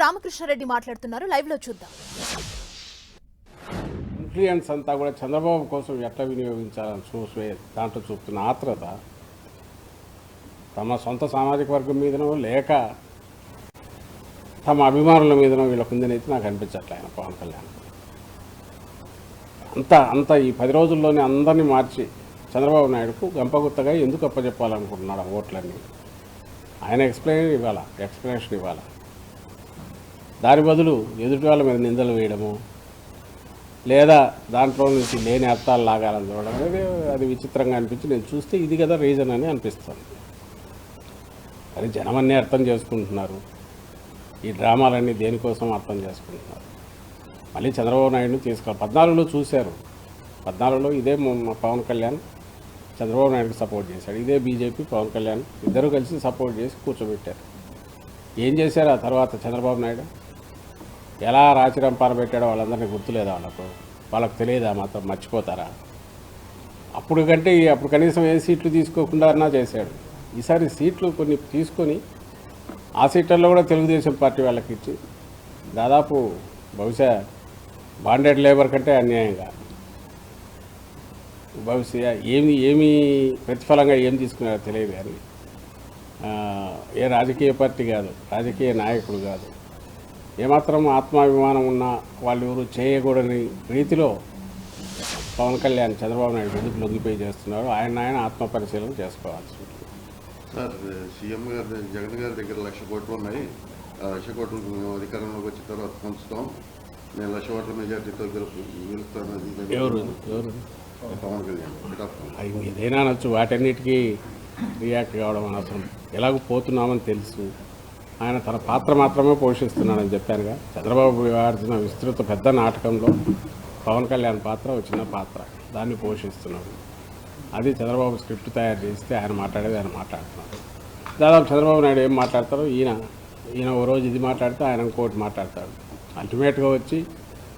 రామకృష్ణారెడ్డి మాట్లాడుతున్నారు. లైవ్లో చూద్దాం. ఇన్ఫ్లుయెన్స్ అంతా కూడా చంద్రబాబు కోసం ఎట్లా వినియోగించాలని చూసే దాంట్లో చూపుతున్న ఆత్రత తమ సొంత సామాజిక వర్గం మీదనో లేక తమ అభిమానుల మీదనో వీళ్ళకు ఉందని అయితే నాకు అనిపించట్లే ఆయన పవన్ కళ్యాణ్. అంత అంత ఈ పది రోజుల్లోనే అందరినీ మార్చి చంద్రబాబు నాయుడుకు గంపగుత్తగా ఎందుకు అప్పచెప్పాలనుకుంటున్నాడు ఆ ఓట్లన్నీ? ఆయన ఎక్స్ప్లెయిన్ ఇవ్వాలా? ఎక్స్ప్లెనేషన్ ఇవ్వాలా? దాని బదులు ఎదుటి వాళ్ళ మీద నిందలు వేయడము లేదా దాంట్లో నుంచి లేని అర్థాలు లాగాలని చూడడం అనేది అది విచిత్రంగా అనిపించి నేను చూస్తే ఇది కదా రీజన్ అని అనిపిస్తుంది. అది జనమన్నీ అర్థం చేసుకుంటున్నారు. ఈ డ్రామాలన్నీ దేనికోసం అర్థం చేసుకుంటున్నారు? మళ్ళీ చంద్రబాబు నాయుడుని తీసుకోవాలి పద్నాలుగులో చూశారు. పద్నాలుగులో ఇదే పవన్ కళ్యాణ్ చంద్రబాబు నాయుడుకి సపోర్ట్ చేశాడు. ఇదే బీజేపీ పవన్ కళ్యాణ్ ఇద్దరు కలిసి సపోర్ట్ చేసి కూర్చోబెట్టారు. ఏం చేశారు ఆ తర్వాత చంద్రబాబు నాయుడు? ఎలా రాచిరంపాన పెట్టాడో వాళ్ళందరినీ గుర్తులేదా వాళ్ళకు వాళ్ళకి తెలియదా మాత్రం? మర్చిపోతారా? అప్పుడు కంటే అప్పుడు కనీసం ఏ సీట్లు తీసుకోకుండా చేశాడు. ఈసారి సీట్లు కొన్ని తీసుకొని ఆ సీట్లలో కూడా తెలుగుదేశం పార్టీ వాళ్ళకి ఇచ్చి దాదాపు బహుశా బాండెడ్ లేబర్ కంటే అన్యాయంగా. బహుశా ఏమి ఏమి ప్రతిఫలంగా ఏం తీసుకున్నారో తెలియదు కానీ ఏ రాజకీయ పార్టీ కాదు రాజకీయ నాయకుడు కాదు. ఏమాత్రం ఆత్మాభిమానం ఉన్న వాళ్ళు ఎవరు చేయకూడని రీతిలో పవన్ కళ్యాణ్ చంద్రబాబు నాయుడు ఎందుకు లొంగిపోయి చేస్తున్నారు ఆయన ఆయన ఆత్మ పరిశీలన చేసుకోవాల్సి ఉంటుంది. సార్ సీఎం గారి జగన్ గారి దగ్గర లక్ష కోట్లు ఉన్నాయి. ఆ లక్ష కోట్లు మేము అధికారంలోకి వచ్చిన తర్వాత పంచుతాం. నేను లక్ష ఓట్ల మెజార్టీతో గెలుస్తాను ఎవరు? ఎవరు? పవన్ కళ్యాణ్ ఏదైనా అనొచ్చు? వాటన్నిటికీ రియాక్ట్ కావడం అనవసరం. ఎలాగో పోతున్నామని తెలుసు. ఆయన తన పాత్ర మాత్రమే పోషిస్తున్నాడని చెప్పానుగా. చంద్రబాబు ఆడుతున్న విస్తృత పెద్ద నాటకంలో పవన్ కళ్యాణ్ పాత్ర ఒక చిన్న పాత్ర. దాన్ని పోషిస్తున్నాడు. అది చంద్రబాబు స్క్రిప్ట్ తయారు చేస్తే ఆయన మాట్లాడేది ఆయన మాట్లాడుతున్నాడు. దాదాపు చంద్రబాబు నాయుడు ఏం మాట్లాడతారో ఈయన ఈయన ఓ రోజు ఇది మాట్లాడితే ఆయన ఇంకోటి మాట్లాడతాడు. అల్టిమేట్గా వచ్చి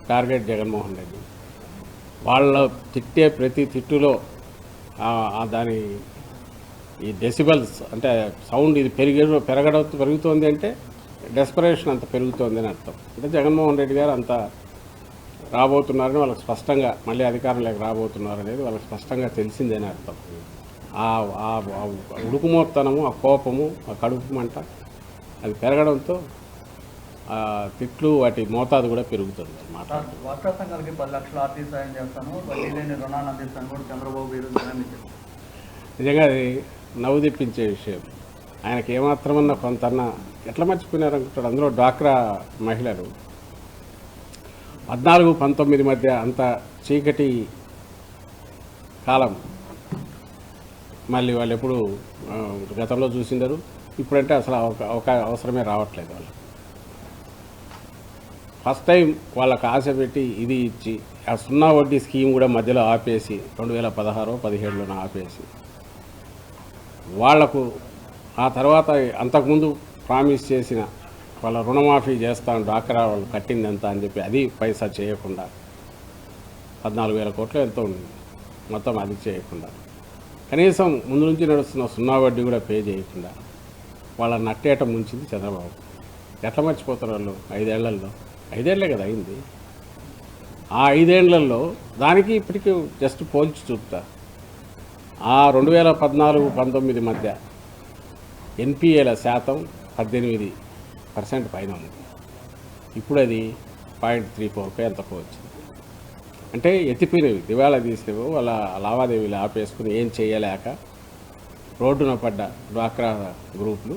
టార్గెట్ జగన్మోహన్ రెడ్డి. వాళ్ళ తిట్టే ప్రతి తిట్టులో దాని ఈ డెసిబల్స్ అంటే సౌండ్ ఇది పెరిగే పెరగడం పెరుగుతోంది అంటే డెస్పరేషన్ అంత పెరుగుతోంది అని అర్థం. అంటే జగన్మోహన్ రెడ్డి గారు అంత రాబోతున్నారని వాళ్ళకి స్పష్టంగా మళ్ళీ అధికారంలోకి రాబోతున్నారు అనేది వాళ్ళకి స్పష్టంగా తెలిసిందని అర్థం. ఆ ఉడుకుమోత్తనము ఆ కోపము ఆ కడుపు మంట అది పెరగడంతో ఆ తిట్లు వాటి మోతాదు కూడా పెరుగుతుంది అన్నమాట సార్ వర్షా సంఘాలకి పది లక్షల ఆర్థిక సాయం చేస్తాను వడ్డీ లేని రుణాలు అందిస్తాను కూడా చంద్రబాబు గారు హామీ ఇచ్చారు. నిజంగా అది నవ్వు తెప్పించే విషయం. ఆయనకి ఏమాత్రమన్నా కొంతన్నా ఎట్లా మర్చిపోయినారు అనుకుంటాడు అందులో డ్వాక్రా మహిళలు. పద్నాలుగు పంతొమ్మిది మధ్య అంత చీకటి కాలం. మళ్ళీ వాళ్ళు ఎప్పుడు గతంలో చూసిండరు. ఇప్పుడంటే అసలు ఒక అవసరమే రావట్లేదు వాళ్ళు ఫస్ట్ టైం వాళ్ళకు ఆశ పెట్టి ఇది ఇచ్చి ఆ సున్నా వడ్డీ స్కీమ్ కూడా మధ్యలో ఆపేసి రెండు వేల పదహారో పదిహేడులోనే ఆపేసి వాళ్ళకు ఆ తర్వాత అంతకుముందు ప్రామిస్ చేసిన వాళ్ళ రుణమాఫీ చేస్తాను డాక్రా వాళ్ళు కట్టింది ఎంత అని చెప్పి అది పైసా చేయకుండా పద్నాలుగు వేల కోట్లు ఎంతో ఉంది. మొత్తం అది చేయకుండా. కనీసం ముందు నుంచి నడుస్తున్న సున్నా వడ్డీ కూడా పే చేయకుండా వాళ్ళ నట్టేట ముంచింది చంద్రబాబు. ఎట్లా మర్చిపోతారు వాళ్ళు? ఐదేళ్ళలో. ఐదేళ్ళే కదా అయింది. ఆ ఐదేళ్ళలో దానికి ఇప్పటికీ జస్ట్ పోల్చి చూపుతారు ఆ రెండు వేల పద్నాలుగు పంతొమ్మిది మధ్య ఎన్పిఏల శాతం పద్దెనిమిది పర్సెంట్ పైన ఉంది. ఇప్పుడు అది పాయింట్ త్రీ ఫోర్కి ఎంతకు వచ్చింది అంటే ఎత్తిపోయినవి. దివాళా తీసినవి వాళ్ళ లావాదేవీలు ఆపేసుకుని ఏం చేయలేక రోడ్డున పడ్డ డ్వాక్రా గ్రూపులు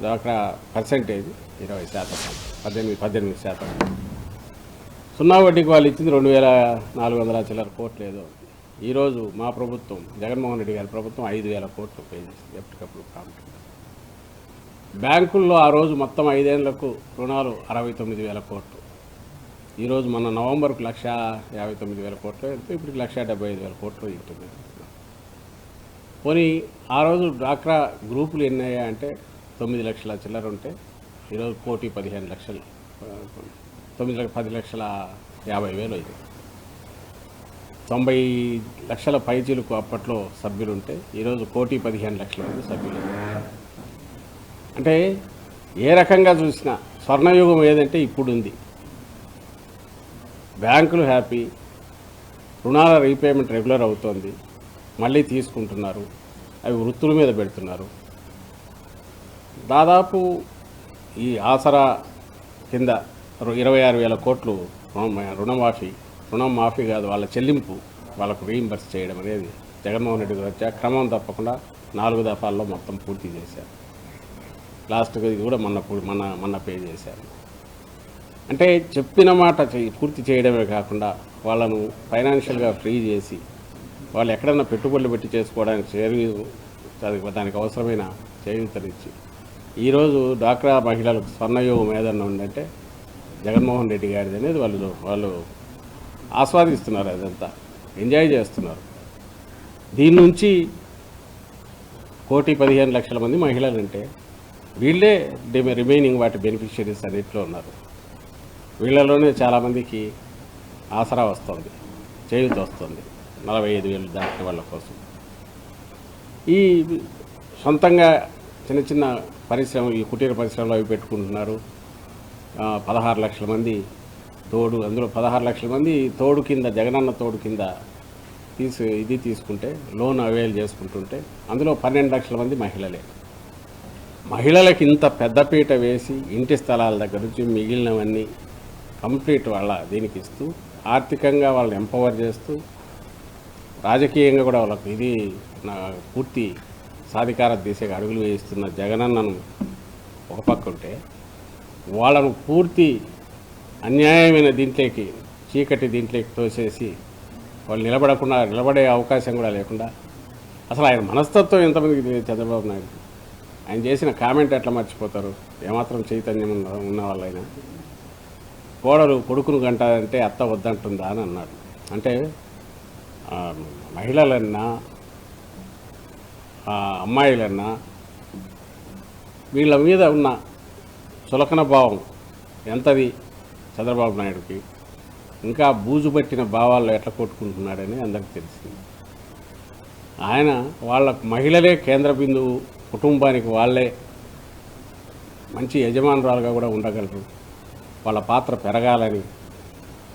డ్వాక్రా పర్సెంటేజ్ ఇరవై శాతం పద్దెనిమిది పద్దెనిమిది శాతం. సున్నా వడ్డీకి వాళ్ళు ఇచ్చింది రెండు వేల నాలుగు వందల చిల్లర కోట్లు ఏదో ఈరోజు మా ప్రభుత్వం జగన్మోహన్ రెడ్డి గారి ప్రభుత్వం ఐదు వేల కోట్లు పే చేసింది ఎప్పటికప్పుడు కాంట్రాక్ట్ బ్యాంకుల్లో ఆ రోజు మొత్తం ఐదేళ్ళకు రుణాలు అరవై తొమ్మిది వేల కోట్లు. ఈరోజు మన నవంబర్కు లక్ష యాభై తొమ్మిది వేల కోట్లు వెళ్తే ఇప్పటికి లక్ష డెబ్బై ఐదు వేల కోట్లు ఇస్తుంది పోనీ ఆ రోజు డ్వాక్రా గ్రూపులు ఎన్ని అయ్యాయంటే తొమ్మిది లక్షల చిల్లర ఉంటే ఈరోజు కోటి పదిహేను లక్షలు తొమ్మిది పది లక్షల యాభై వేలు అయింది. తొంభై లక్షల పైచీలకు అప్పట్లో సభ్యులు ఉంటే ఈరోజు కోటి పదిహేను లక్షల మంది సభ్యులు. అంటే ఏ రకంగా చూసినా స్వర్ణయుగం ఏదంటే ఇప్పుడు ఉంది బ్యాంకులు హ్యాపీ రుణాల రీపేమెంట్ రెగ్యులర్ అవుతోంది మళ్ళీ తీసుకుంటున్నారు అవి వృత్తుల మీద పెడుతున్నారు. దాదాపు ఈ ఆసరా కింద ఇరవై ఆరు వేల కోట్లు రుణమాఫీ రుణం మాఫీ కాదు వాళ్ళ చెల్లింపు వాళ్ళకు రీయింబర్స్ చేయడం అనేది జగన్మోహన్ రెడ్డి గారు వచ్చా క్రమం తప్పకుండా నాలుగు దఫాల్లో మొత్తం పూర్తి చేశారు. లాస్ట్గా ఇది కూడా మొన్న మన మొన్న పే చేశారు. అంటే చెప్పిన మాట పూర్తి చేయడమే కాకుండా వాళ్ళను ఫైనాన్షియల్గా ఫ్రీ చేసి వాళ్ళు ఎక్కడన్నా పెట్టుబడులు పెట్టి చేసుకోవడానికి చేరు దానికి- దానికి అవసరమైన చేయూతనిచ్చి ఈరోజు డాక్రా మహిళలకు స్వర్ణయోగం ఏదన్నా ఉందంటే జగన్మోహన్ రెడ్డి గారిది అనేది వాళ్ళు వాళ్ళు ఆస్వాదిస్తున్నారు అదంతా. ఎంజాయ్ చేస్తున్నారు. దీని నుంచి కోటి పదిహేను లక్షల మంది మహిళలు అంటే వీళ్ళే రిమైనింగ్ వాటి బెనిఫిషియరీస్ అన్నింటిలో ఉన్నారు. వీళ్ళలోనే చాలామందికి ఆసరా వస్తుంది చేయూత వస్తుంది నలభై ఐదు వేలు దాటి వాళ్ళ కోసం. ఈ సొంతంగా చిన్న చిన్న పరిశ్రమ ఈ కుటీర పరిశ్రమలు అవి పెట్టుకుంటున్నారు. పదహారు లక్షల మంది తోడు అందులో పదహారు లక్షల మంది తోడు కింద జగనన్న తోడు కింద తీసు ఇది తీసుకుంటే లోన్ అవైల్ చేసుకుంటుంటే అందులో పన్నెండు లక్షల మంది మహిళలే. మహిళలకు ఇంత పెద్దపీట వేసి ఇంటి స్థలాల దగ్గర నుంచి మిగిలినవన్నీ కంప్లీట్ వాళ్ళ దీనికి ఇస్తూ ఆర్థికంగా వాళ్ళని ఎంపవర్ చేస్తూ రాజకీయంగా కూడా వాళ్ళకు ఇది నా పూర్తి సాధికార దిశగా అడుగులు వేయిస్తున్న జగనన్నను ఒక పక్క ఉంటే వాళ్ళను పూర్తి అన్యాయమైన దీంట్లోకి చీకటి దీంట్లోకి తోసేసి వాళ్ళు నిలబడకుండా నిలబడే అవకాశం కూడా లేకుండా అసలు ఆయన మనస్తత్వం ఎంతమందికి తెలియదు చంద్రబాబు నాయుడు ఆయన చేసిన కామెంట్ ఎట్లా మర్చిపోతారు? ఏమాత్రం చైతన్యం ఉన్న ఉన్న వాళ్ళైనా? కోడలు కొడుకును గంటారంటే అత్త వద్దంటుందా అని అన్నాడు. అంటే మహిళలన్నా అమ్మాయిలన్నా వీళ్ళ మీద ఉన్న చులకన భావం ఎంతది? చంద్రబాబు నాయుడుకి ఇంకా బూజు పట్టిన భావాల్లో ఎట్లా కొట్టుకుంటున్నాడని అందరికి తెలిసింది. ఆయన వాళ్ళ మహిళలే కేంద్ర బిందువు కుటుంబానికి వాళ్ళే మంచి యజమానురాలుగా కూడా ఉండగలరు. వాళ్ళ పాత్ర పెరగాలని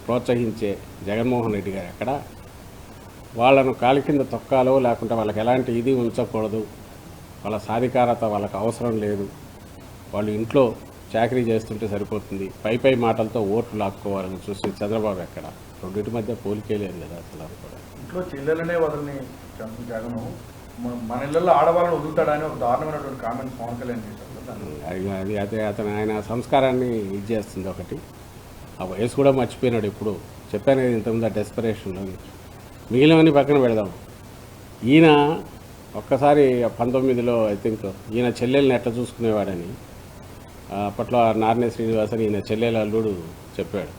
ప్రోత్సహించే జగన్మోహన్ రెడ్డి గారు ఎక్కడ? వాళ్ళను కాలి కింద తొక్కాలో లేకుంటే వాళ్ళకి ఎలాంటి ఇది ఉంచకూడదు. వాళ్ళ సాధికారత వాళ్ళకి అవసరం లేదు. వాళ్ళు ఇంట్లో చాకరీ చేస్తుంటే సరిపోతుంది. పై పై మాటలతో ఓట్లు లాక్కోవాలని చూసి చంద్రబాబు ఎక్కడ? రెండింటి మధ్య పోలికే లేదు కదా అసలు కూడా ఇంట్లో చెల్లెలనే వదలని జగన్. మన ఇళ్ళల్లో ఆడవాళ్ళని వదులుతాడని ఒక దారుణమైనటువంటి కామెంట్స్ పవన్ కళ్యాణ్ చేశారు అది అది అతను ఆయన సంస్కారాన్ని ఇది చేస్తుంది ఒకటి. ఆ వయసు కూడా మర్చిపోయినాడు ఇప్పుడు చెప్పాను కదా ఇంతకుముందు ఆ డెస్పరేషన్లో మిగిలినవన్నీ పక్కన పెడదాం. ఈయన ఒక్కసారి పంతొమ్మిదిలో ఐ థింక్ ఈయన చెల్లెల్ని ఎట్లా చూసుకునేవాడని అప్పట్లో నారనే నార్నే శ్రీనివాసన్ ఈయన చెల్లెల అల్లుడు చెప్పాడు.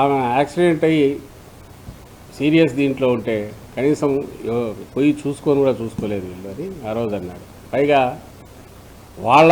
ఆమె యాక్సిడెంట్ అయ్యి సీరియస్ దీంట్లో ఉంటే కనీసం పోయి చూసుకొని కూడా చూసుకోలేదు వీళ్ళు అని ఆ రోజు అన్నాడు. పైగా వాళ్ళ